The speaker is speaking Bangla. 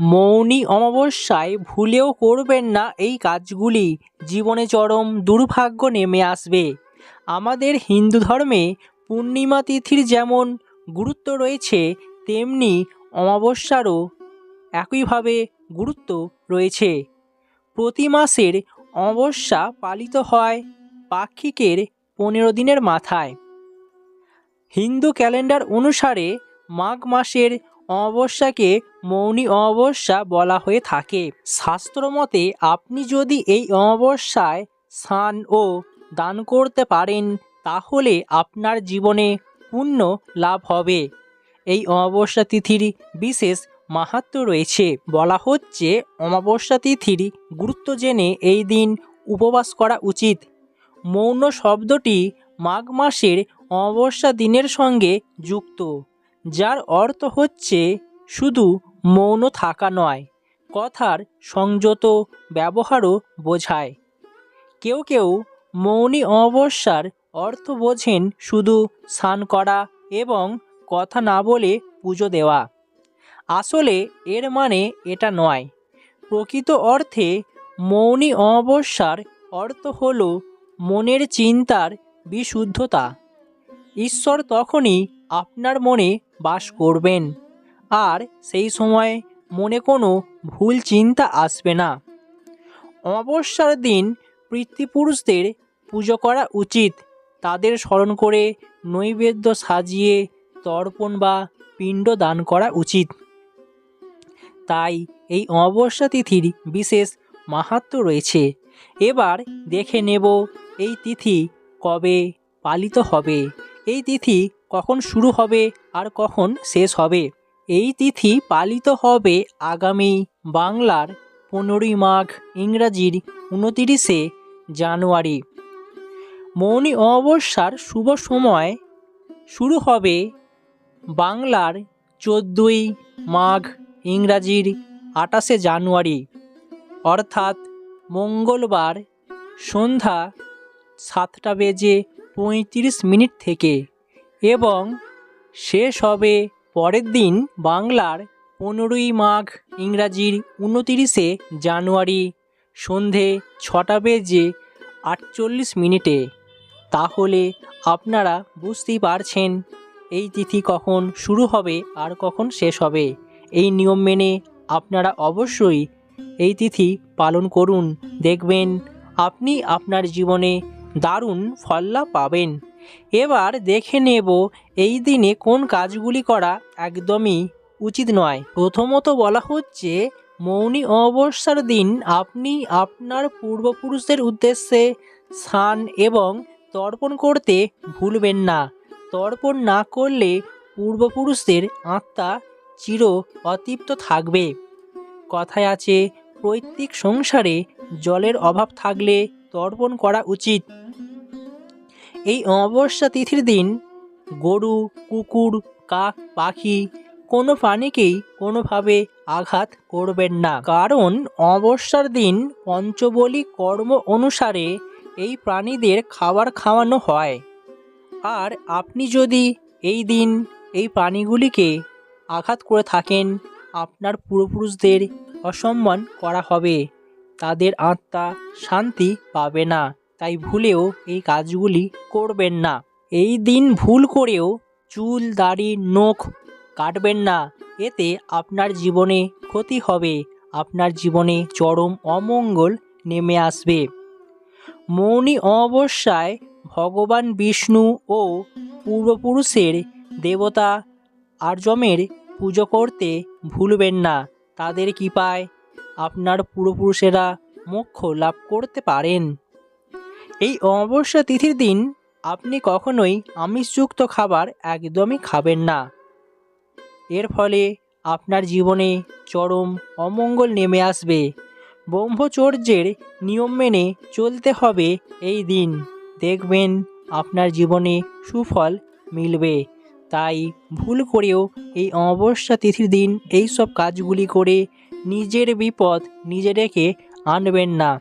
মৌনী অমাবস্যায় ভুলেও করবেন না এই কাজগুলি। জীবনে চরম দুর্ভাগ্য নেমে আসবে। আমাদের হিন্দু ধর্মে পূর্ণিমা তিথির যেমন গুরুত্ব রয়েছে, তেমনি অমাবস্যারও একইভাবে গুরুত্ব রয়েছে। প্রতি মাসের অমাবস্যা পালিত হয় পাক্ষিকের পনেরো দিনের মাথায়। হিন্দু ক্যালেন্ডার অনুসারে মাঘ মাসের অমাবস্যাকে মৌনী অমাবস্যা বলা হয়ে থাকে। শাস্ত্রমতে আপনি যদি এই অমাবস্যায় স্নান ও দান করতে পারেন, তাহলে আপনার জীবনে পুণ্য লাভ হবে। এই অমাবস্যা তিথির বিশেষ মাহাত্ম রয়েছে। বলা হচ্ছে, অমাবস্যা তিথির গুরুত্ব জেনে এই দিন উপবাস করা উচিত। মৌন শব্দটি মাঘ মাসের অমাবস্যা দিনের সঙ্গে যুক্ত। যার অর্থ হচ্ছে শুধু মৌন থাকা নয়, কথার সংযত ব্যবহারও বোঝায়। কেউ কেউ মৌনী অমাবস্যার অর্থ বোঝেন শুধু স্নান করা এবং কথা না বলে পুজো দেওয়া। আসলে এর মানে এটা নয়। প্রকৃত অর্থে মৌনী অমাবস্যার অর্থ হল মনের চিন্তার বিশুদ্ধতা। ঈশ্বর তখনই আপনার মনে বাস করবেন। আর সেই সময় মনে কোনো ভুল চিন্তা আসবে না। অমাবস্যার দিন পিতৃপুরুষদের পুজো করা উচিত। তাদের স্মরণ করে নৈবেদ্য সাজিয়ে তর্পণ বা পিণ্ড দান করা উচিত। তাই এই অমাবস্যা তিথির বিশেষ মাহাত্ম্য রয়েছে। এবার দেখে নেব এই তিথি কবে পালিত হবে। এই তিথি কখন শুরু হবে আর কখন শেষ হবে? এই তিথি পালিত হবে আগামী বাংলার পনেরোই মাঘ ইংরাজির উনতিরিশে জানুয়ারি। মৌনি অমাবস্যার শুভ সময় শুরু হবে বাংলার চোদ্দোই মাঘ ইংরাজির আটাশে জানুয়ারি। অর্থাৎ মঙ্গলবার সন্ধ্যা সাতটা বেজে পঁয়ত্রিশ মিনিট থেকে। এবং শেষ হবে পরের দিন বাংলার পনেরোই মাঘ ইংরাজির উনতিরিশে জানুয়ারি সন্ধে ছটা বেজে আটচল্লিশ মিনিটে। তাহলে আপনারা বুঝতেই পারছেন এই তিথি কখন শুরু হবে আর কখন শেষ হবে। এই নিয়ম মেনে আপনারা অবশ্যই এই তিথি পালন করুন, দেখবেন আপনি আপনার জীবনে দারুণ ফললাভ পাবেন। এবার দেখে নেব এই দিনে কোন কাজগুলি করা একদমই উচিত নয়। প্রথমত বলা হচ্ছে, মৌনী অমাবস্যার দিন আপনি আপনার পূর্বপুরুষদের উদ্দেশ্যে স্নান এবং তর্পণ করতে ভুলবেন না। তর্পণ না করলে পূর্বপুরুষদের আত্মা চির অতৃপ্ত থাকবে। কথায় আছে পৈতৃক সংসারে জলের অভাব থাকলে তর্পণ করা উচিত। এই অমাবস্যা তিথির দিন গরু, কুকুর, কাক, পাখি কোনো প্রাণীকেই কোনোভাবে আঘাত করবেন না। কারণ অমাবস্যার দিন পঞ্চবলি কর্ম অনুসারে এই প্রাণীদের খাবার খাওয়ানো হয়। আর আপনি যদি এই দিন এই প্রাণীগুলিকে আঘাত করে থাকেন, আপনার পূর্বপুরুষদের অসম্মান করা হবে। তাদের আত্মা শান্তি পাবে না। তাই ভুলেও এই কাজগুলি করবেন না। এই দিন ভুল করেও চুল, দাড়ি, নখ কাটবেন না। এতে আপনার জীবনে ক্ষতি হবে, আপনার জীবনে চরম অমঙ্গল নেমে আসবে। মৌনী অমাবস্যায় ভগবান বিষ্ণু ও পূর্বপুরুষের দেবতা আর্যমের পুজো করতে ভুলবেন না। তাদের কৃপায় আপনার পূর্বপুরুষেরা মোক্ষ লাভ করতে পারেন। এই অমাবস্যা তিথির দিন আপনি কখনোই আমিষযুক্ত খাবার একদমই খাবেন না। এর ফলে আপনার জীবনে চরম অমঙ্গল নেমে আসবে। ব্রহ্মচর্যের নিয়ম মেনে চলতে হবে এই দিন। দেখবেন আপনার জীবনে সুফল মিলবে। তাই ভুল করেও এই অমাবস্যা তিথির দিন এই সব কাজগুলি করে নিজের বিপদ নিজে ডেকে আনবেন না।